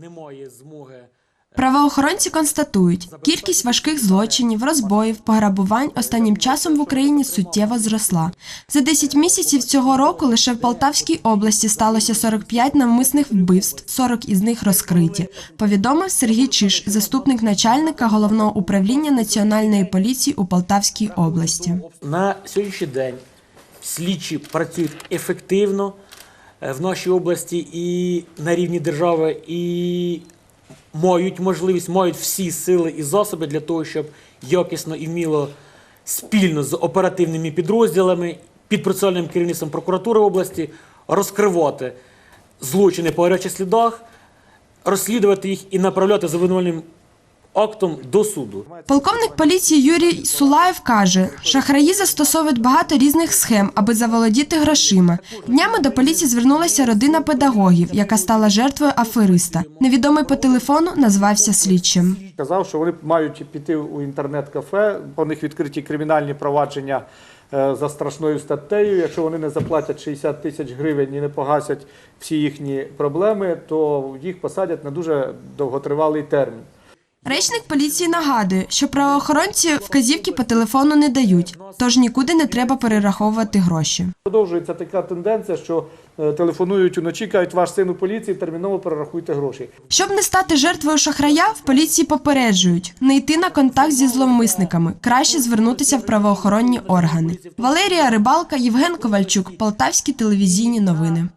немає змоги Правоохоронці констатують, кількість важких злочинів, розбоїв, пограбувань останнім часом в Україні суттєво зросла. За 10 місяців цього року лише в Полтавській області сталося 45 навмисних вбивств, 40 із них розкриті. Повідомив Сергій Чиш, заступник начальника головного управління національної поліції у Полтавській області. на сьогоднішній день. Слідчі працюють ефективно е, в нашій області і на рівні держави, і мають можливість, мають всі сили і засоби для того, щоб якісно і вміло спільно з оперативними підрозділами під процесуальним керівництвом прокуратури області розкривати злочини по гарячих слідах, розслідувати їх і направляти за актом до суду. Полковник поліції Юрій Сулаєв каже, шахраї застосовують багато різних схем, аби заволодіти грошима. Днями до поліції звернулася родина педагогів, яка стала жертвою афериста. Невідомий по телефону назвався слідчим. Сказав, що вони мають піти у інтернет-кафе, по них відкриті кримінальні провадження е, за страшною статтею. Якщо вони не заплатять 60 тисяч гривень і не погасять всі їхні проблеми, то їх посадять на дуже довготривалий термін. Речник поліції нагадує, що правоохоронці вказівки по телефону не дають, тож нікуди не треба перераховувати гроші. Продовжується така тенденція, що е, телефонують уночі, кажуть, ваш син у поліції, терміново перерахуйте гроші. Щоб не стати жертвою шахрая, в поліції попереджують не йти на контакт зі зловмисниками, краще звернутися в правоохоронні органи. Валерія Рибалка, Євген Ковальчук, Полтавські телевізійні новини.